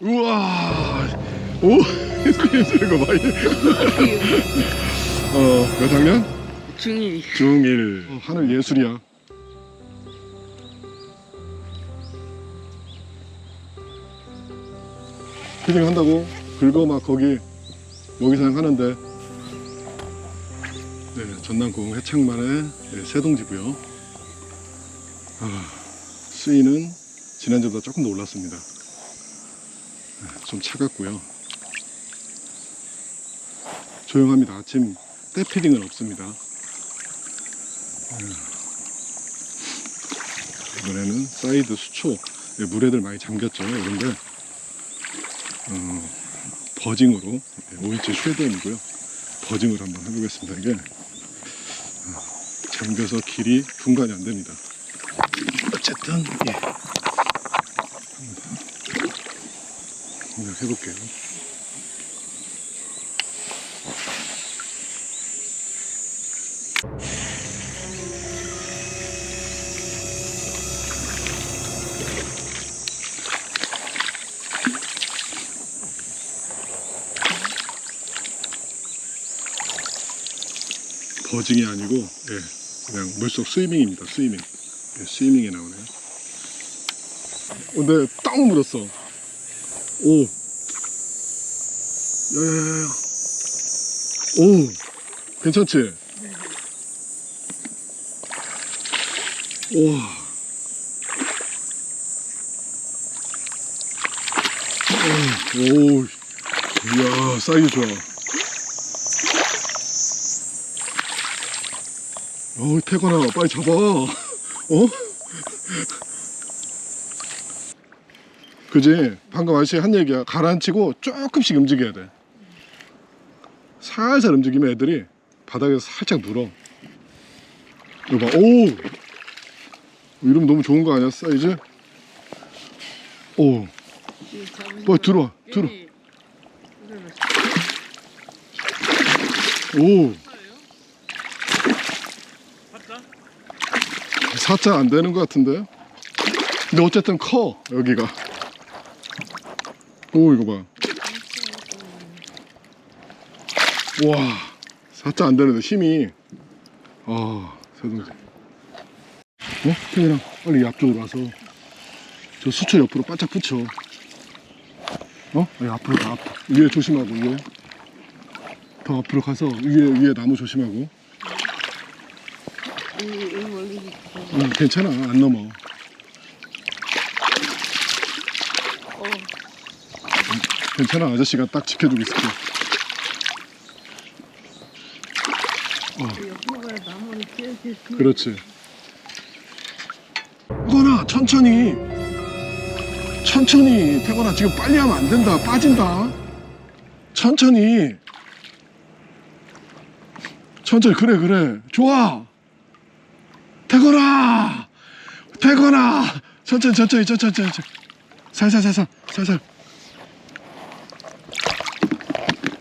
우와 오 힘쓰는 거 봐. 어 몇 학년? 중이 중1 어, 하늘 예술이야. 피딩 한다고 긁어 막 거기 먹이사냥 하는데 네, 전남공 해창만의 네, 새동지고요. 아, 수위는 지난주보다 조금 더 올랐습니다. 네, 좀 차갑고요. 조용합니다. 아침 때 피딩은 없습니다. 이번에는 사이드 수초 예, 물에들 많이 잠겼죠 그런데 어, 버징으로 예, 5인치 쉐댐이고요 버징으로 한번 해보겠습니다 이게 어, 잠겨서 길이 분간이 안 됩니다 어쨌든 예. 한번 해볼게요 버징이 아니고 예, 그냥 물속 스위밍입니다. 스위밍. 예, 스위밍에 나오네요. 근데 딱 물었어. 오. 야야야야. 오. 괜찮지? 와. 오. 오. 이야, 사이즈 좋아. 어, 태건아, 빨리 잡아. 어? 그지? 방금 아저씨 한 얘기야. 가라앉히고 조금씩 움직여야 돼. 살살 움직이면 애들이 바닥에서 살짝 물어. 이거 봐. 오! 이러면 너무 좋은 거 아니야, 사이즈? 오. 빨리 들어와, 들어. 오. 사자 안 되는 것 같은데. 근데 어쨌든 커 여기가. 오 이거 봐. 와 사자 안 되는데 힘이. 아 세동지. 어? 태민아 빨리 이 앞쪽으로 와서 저 수초 옆으로 바짝 붙여. 어? 여기 앞으로 가 앞. 위에 조심하고 위에. 더 앞으로 가서 위에 위에 나무 조심하고. 응, 괜찮아 안 넘어 괜찮아 아저씨가 딱 지켜주고 있을게 옆으로 나무를 키우지 그렇지. 태건아 천천히 천천히 태건아 지금 빨리 하면 안 된다. 빠진다. 천천히. 천천히. 그래 그래. 좋아. 태건아 태건아 천천히 천천히 천천히 천천히. 살살 살살 살살.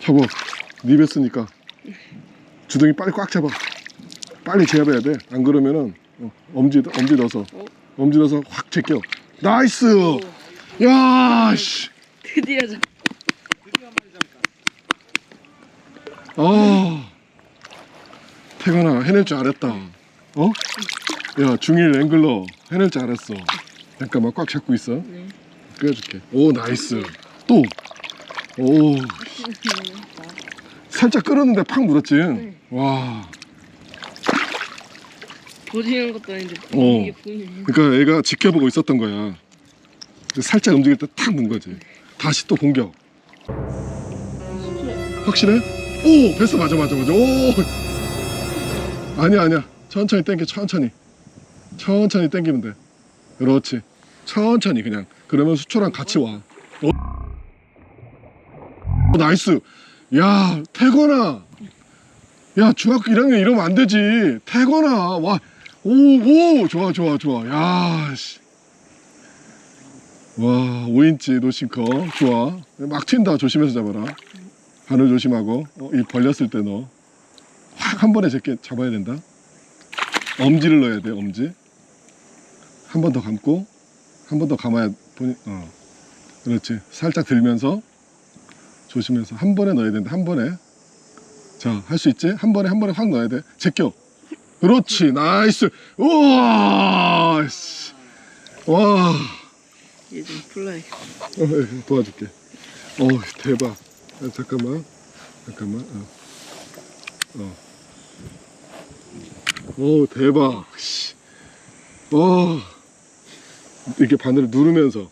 저거 네 뱃으니까 주둥이 빨리 꽉 잡아 빨리 제압해야 돼. 안 그러면은 어, 엄지 엄지 넣어서 엄지 넣어서 확 제껴. 나이스! 야 씨. 드디어 잡아 태건아 해낼 줄 알았다. 어? 야 중일 앵글러 해낼 줄 알았어. 잠깐만 꽉 잡고 있어. 네. 끄어줄게. 오 나이스. 또 오. 살짝 끌었는데 팍 물었지? 네. 와 보지는 것도 아닌데 어. 이게 보이네 그러니까 얘가 지켜보고 있었던 거야. 살짝 움직일 때탁는 거지. 다시 또 공격. 확실해? 오! 됐어. 맞아 맞아 맞아. 오! 아니야 아니야. 천천히 당겨 천천히. 천천히 당기면 돼. 그렇지. 천천히 그냥. 그러면 수초랑 같이 와. 어? 오, 나이스. 야 태건아. 야 중학교 1학년 이러면 안 되지. 태건아. 와 오오 좋아 좋아 좋아 야씨 와 5인치 노싱커 좋아 막 튄다 조심해서 잡아라 바늘 조심하고 어, 이 벌렸을 때 너 확 한 번에 제게 잡아야 된다 엄지를 넣어야 돼 엄지 한 번 더 감고 한 번 더 감아야 보니 어 그렇지. 살짝 들면서 조심해서 한 번에 넣어야 된다. 한 번에. 자, 할 수 있지? 한 번에 한 번에 확 넣어야 돼. 제껴. 그렇지. 나이스. 우와. 씨. 와. 얘좀 플라이. 어, 예, 도와줄게. 어, 대박. 아, 잠깐만. 잠깐만. 어. 어. 오, 대박. 씨. 와. 이렇게 바늘을 누르면서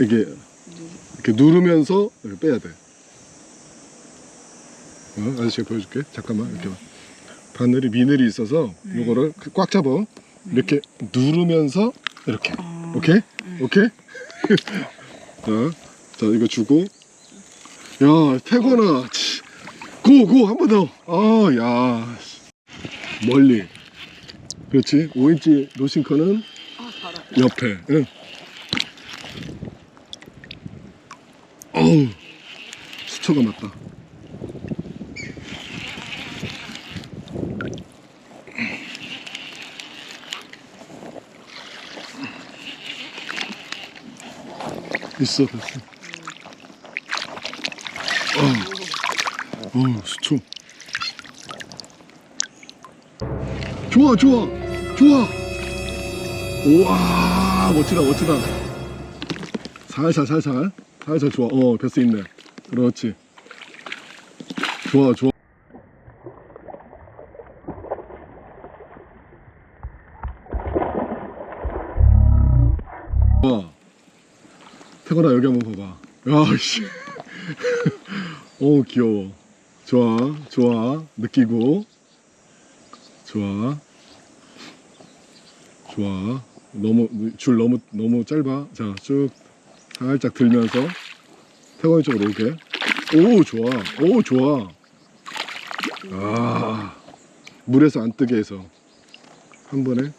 이게 이렇게 누르면서 이렇게 빼야 돼. 어, 아저씨가 보여줄게. 잠깐만 이렇게 봐. 바늘이 미늘이 있어서 요거를 꽉 잡아. 이렇게 누르면서 이렇게. 아, 오케이? 오케이? 자, 자, 이거 주고. 야, 태권아. 치. 고, 고, 한 번 더. 아, 야. 씨. 멀리. 그렇지. 5인치 노싱커는 아. 옆에. 응. 어우. 수초가 맞다. 있어. 어, 어, 수초. 좋아, 좋아, 좋아. 우와, 멋지다, 멋지다. 살살, 살살. 살살 좋아. 어, 뱃스 있네. 그렇지. 좋아. 좋아. 태건아, 여기 한번 봐봐. 야, 씨. 어, 귀여워. 좋아, 좋아. 느끼고. 좋아. 좋아. 너무 줄 너무 너무 짧아. 자, 쭉 살짝 들면서 태권이 쪽으로 오게. 오, 좋아. 오, 좋아. 아. 물에서 안 뜨게 해서 한 번에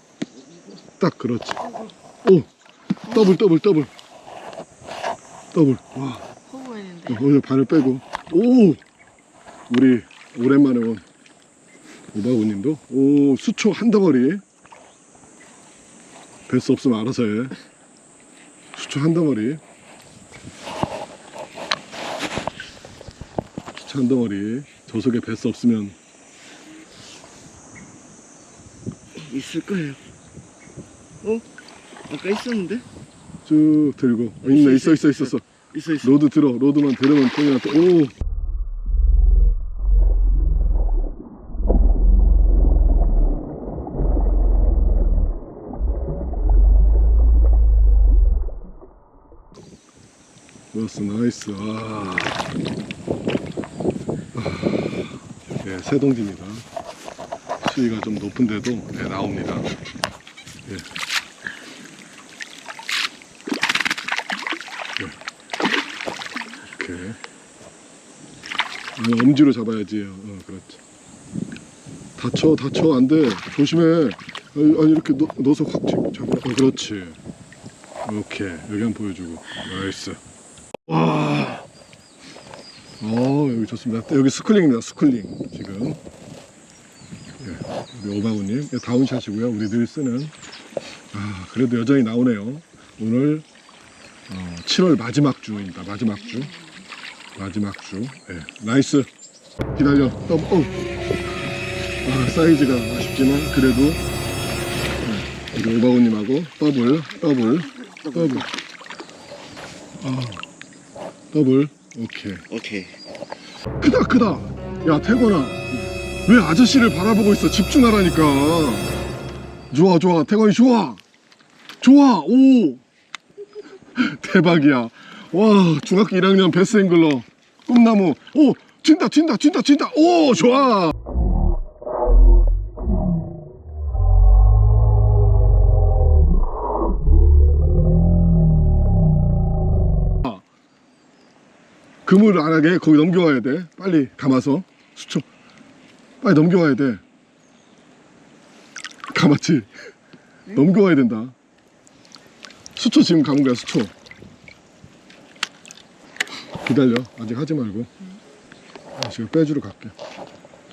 딱 그렇지. 오. 더블 더블 더블. 더블. 와. 허브했는데. 오늘 발을 빼고 오 우리 오랜만에 온 오바우님도 오 수초 한 덩어리 뵐수 없으면 알아서 해 수초 한 덩어리 수초 한 덩어리 저 속에 뵐 수 없으면 있을 거예요. 어? 아까 있었는데? 쭉 들고 어, 있네 있어 있어 있었어 있어 있어. 로드 들어 로드만 들으면 통이한테 오 좋았어 나이스 아. 아. 네, 새동지입니다 수위가 좀 높은데도 네, 나옵니다 예. 이렇게 어, 엄지로 잡아야지 어, 그렇지. 다쳐 다쳐 안 돼. 조심해. 아니, 아니, 이렇게 넣, 넣어서 확 잡- 잡아. 어, 그렇지. 이렇게 여기 한번 보여주고. 나이스. 와. 어, 여기 좋습니다. 여기 스쿨링입니다. 스쿨링 지금. 예, 우리 오바구님. 예, 다운샷이고요. 우리 늘 쓰는. 아 그래도 여전히 나오네요. 오늘 어, 7월 마지막 주입니다. 마지막 주. 마지막 주. 예, 나이스. 기다려. 더블. 어. 아, 사이즈가 아쉽지만 그래도 예, 우리 오바고님하고 더블, 더블, 더블. 아, 더블. 오케이. 오케이. 크다, 크다. 야, 태건아. 왜 아저씨를 바라보고 있어? 집중하라니까. 좋아, 좋아. 태건이 좋아. 좋아. 오. 대박이야. 와, 중학교 1학년 베스 앵글러. 꿈나무. 오, 튄다, 튄다, 튄다, 튄다. 오, 좋아. 그물 안 하게 거기 넘겨와야 돼. 빨리 감아서. 수초. 빨리 넘겨와야 돼. 감았지? 넘겨와야 된다. 수초 지금 감은 거야, 수초. 기다려. 아직 하지 말고. 아, 지금 빼주러 갈게.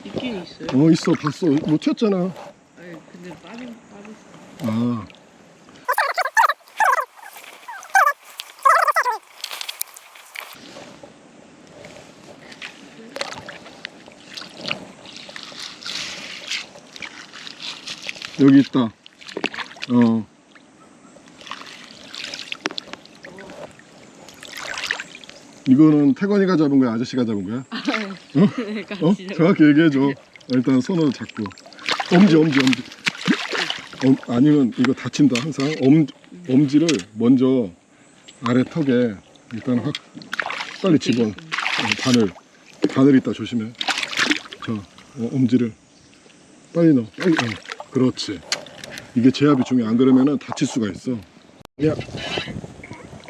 있긴 있어요. 어, 있어. 봤어. 못 쳤잖아. 아니, 근데 빠진, 빠졌어. 아. 여기 있다. 어. 이거는 태건이가 잡은 거야? 아저씨가 잡은 거야? 어? 정확히 얘기해줘. 일단 손으로 잡고. 엄지, 엄지, 엄지. 엄, 아니면 이거 다친다, 항상. 엄, 엄지를 먼저 아래 턱에 일단 확 빨리 집어. 어, 바늘. 바늘 있다, 조심해. 자, 어, 엄지를. 빨리 넣어. 빨리. 어, 그렇지. 이게 제압이 중요해. 안 그러면은 다칠 수가 있어. 야.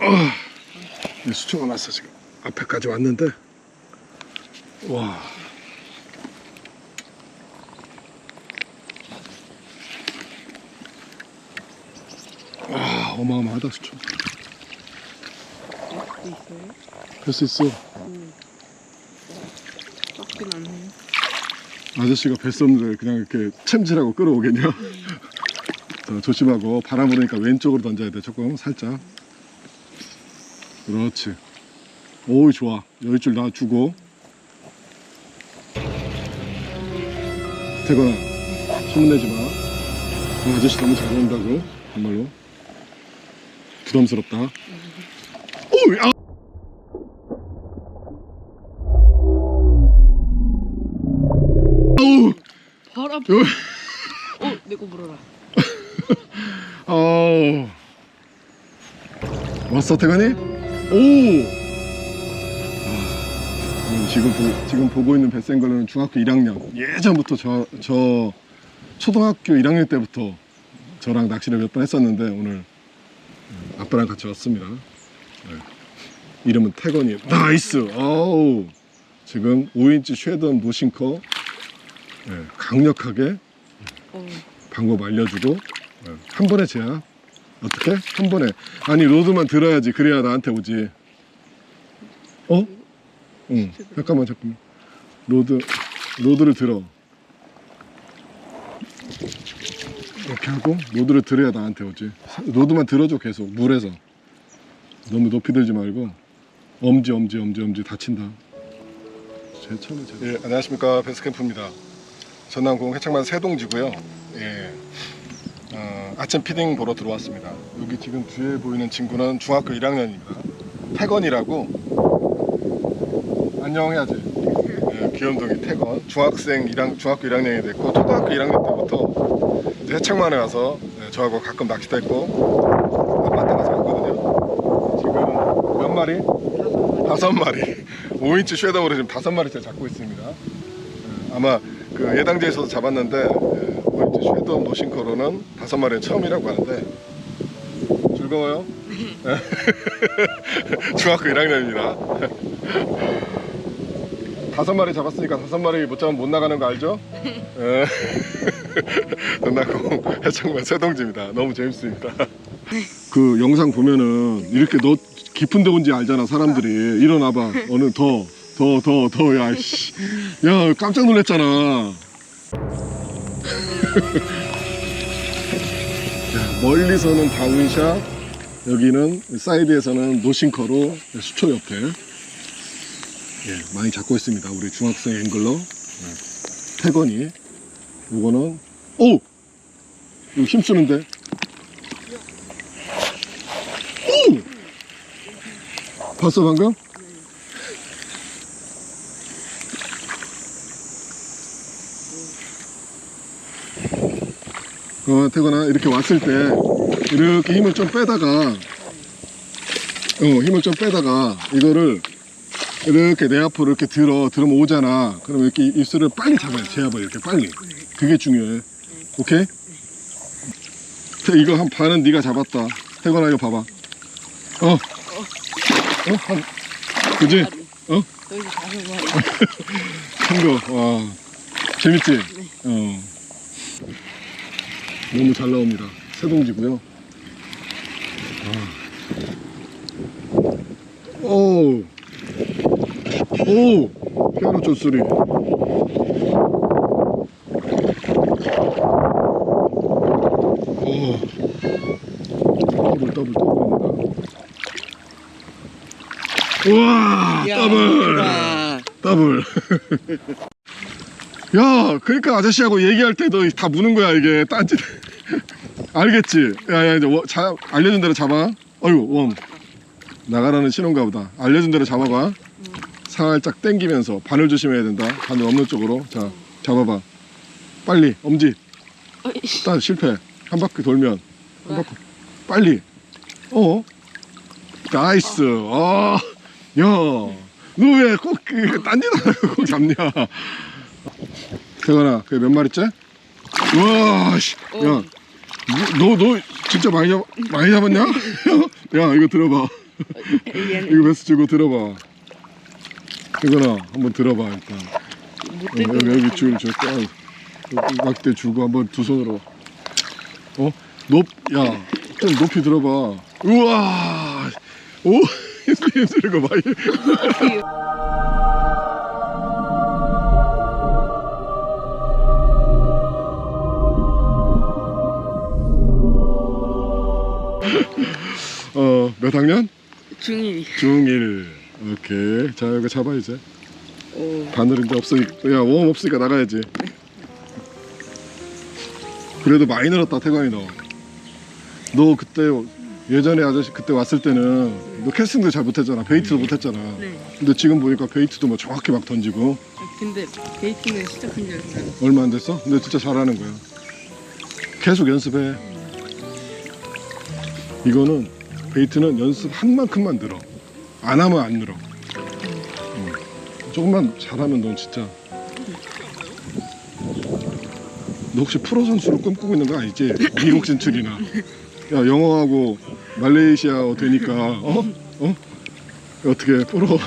아, 이 수초가 났어, 지금. 앞에까지 왔는데. 와. 와, 어마어마하다, 수초. 할 수 있어. 썩진 않네요. 아저씨가 뱃섬을 그냥 이렇게 챔질하고 끌어오겠냐? 자, 조심하고 바람 부니까 왼쪽으로 던져야 돼. 조금 살짝. 그렇지. 오이 좋아. 여기줄 놔주고. 태건아, 소문내지 마. 그 아저씨 너무 잘 온다고. 정말로. 부담스럽다. 오이 아! 아우! 앞에. 요- 어, 내거 물어라. 어. 왔어 태관이? 오. 아, 음, 지금 보, 지금 보고 있는 뱃생걸은 중학교 1학년. 예전부터 저, 저 초등학교 1학년 때부터 저랑 낚시를 몇 번 했었는데 오늘 음, 아빠랑 같이 왔습니다. 네. 이름은 태건이. 나이스. 어우. 지금 5인치 쉐던 무싱커 네, 강력하게 어, 방법 알려주고 어, 한 번에 제압 어떻게? 한 번에 아니 로드만 들어야지 그래야 나한테 오지 어? 응. 잠깐만 잠깐만. 로드 로드를 들어. 이렇게 하고 로드를 들어야 나한테 오지. 로드만 들어줘 계속. 물에서. 너무 높이 들지 말고. 엄지 엄지 엄지 엄지 다친다. 제 처음에 제가 예 안녕하십니까. 베스캠프입니다. 전남공 해창만 세동지고요. 예. 어, 아침 피딩 보러 들어왔습니다. 여기 지금 뒤에 보이는 친구는 중학교 1학년입니다. 태건이라고 안녕해야지. 예, 귀염둥이 태건. 중학생 1학, 중학교 1학년이 됐고 초등학교 1학년 때부터 해창만에 와서 예, 저하고 가끔 낚시도 했고 아빠한테 가서 왔거든요. 지금 몇 마리? 다섯 마리. 5인치 쉐덤으로 지금 다섯 마리째 잡고 있습니다. 예, 아마 그 예당지에서도 잡았는데 예, 5인치 쉐덤 노싱커로는 다섯 마리 처음이라고 하는데 즐거워요? 네. 중학교 1학년입니다. 다섯 마리 잡았으니까 다섯 마리 못 잡으면 못 나가는 거 알죠? 예. 전남공 해창만 세동지입니다. 너무 재밌습니다. 그 영상 보면은 이렇게 너 깊은 데 온지 알잖아 사람들이 일어나봐 어느 더 더 더 더 야 씨. 야 깜짝 놀랐잖아 자, 멀리서는 다운샷 여기는 사이드에서는 노싱커로 수초 옆에 예, 많이 잡고 있습니다. 우리 중학생 앵글러 예, 태건이 이거는 오! 이거 힘쓰는데? 오! 봤어 방금? 어, 태거나 이렇게 왔을 때 이렇게 힘을 좀 빼다가 어, 힘을 좀 빼다가 이거를 이렇게 내 앞으로 이렇게 들어 들으면 오잖아 그럼 이렇게 입술을 빨리 잡아야 돼 제압을 이렇게 빨리 그게 중요해 오케이? 태, 이거 한 반은 네가 잡았다 태거나 이거 봐봐 어? 어? 한, 그지? 어? 여기서 다섯 마리. 큰 거, 와. 재밌지? 어. 너무 잘 나옵니다. 새동지고요. 아. 오. 오. 피아노 쫄소리. 오. 더블, 더블, 더블입니다. 우와! 더블! 야. 더블. 야, 그러니까 아저씨하고 얘기할 때도 다 무는 거야 이게 딴짓. 알겠지? 야야 이제 워- 자, 알려준 대로 잡아. 어이구 웜 나가라는 신호인가 보다. 알려준 대로 잡아봐. 살짝 당기면서 바늘 조심해야 된다. 바늘 없는 쪽으로. 자 잡아봐. 빨리 엄지. 딱 실패. 한 바퀴 돌면 한 바퀴 빨리. 어? 나이스. 아, 야, 너 왜 꼭그 딴짓하고 꼭 잡냐? 태관아, 그게 몇 마리째? 와, 씨, 야, 어. 너, 너 진짜 많이 잡, 많이 잡았냐? 야, 이거 들어봐. 얘는 이거 메스 주고 들어봐. 태관아, 한번 들어봐 일단. 못 어, 여기, 여기 줄, 줄, 딱, 막대 줄고 한번 두 손으로. 어? 높, 야, 좀 높이 들어봐. 우와! 오! 거 봐. 어, 몇 학년? 중이. 중1. 오케이. 자, 여기 잡아, 이제. 오. 바늘 이제 없으니까 야 웜 없으니까 나가야지 그래도 많이 늘었다 태광이 너 너 그때 예전에 아저씨 그때 왔을 때는 너 캐스팅도 잘 못했잖아 베이트도 못했잖아 네. 근데 지금 보니까 베이트도 뭐 정확히 막 던지고 근데 데이팅은 시작한 지 얼마 안 얼마 안 됐어? 근데 진짜 잘하는 거야 계속 연습해 이거는 베이트는 연습 한 만큼만 늘어 안 하면 안 늘어 응. 조금만 잘하면 넌 진짜 너 혹시 프로 선수로 꿈꾸고 있는 거 아니지? 미국 진출이나 야 영어하고 말레이시아어 되니까 어? 어? 어떻게 프로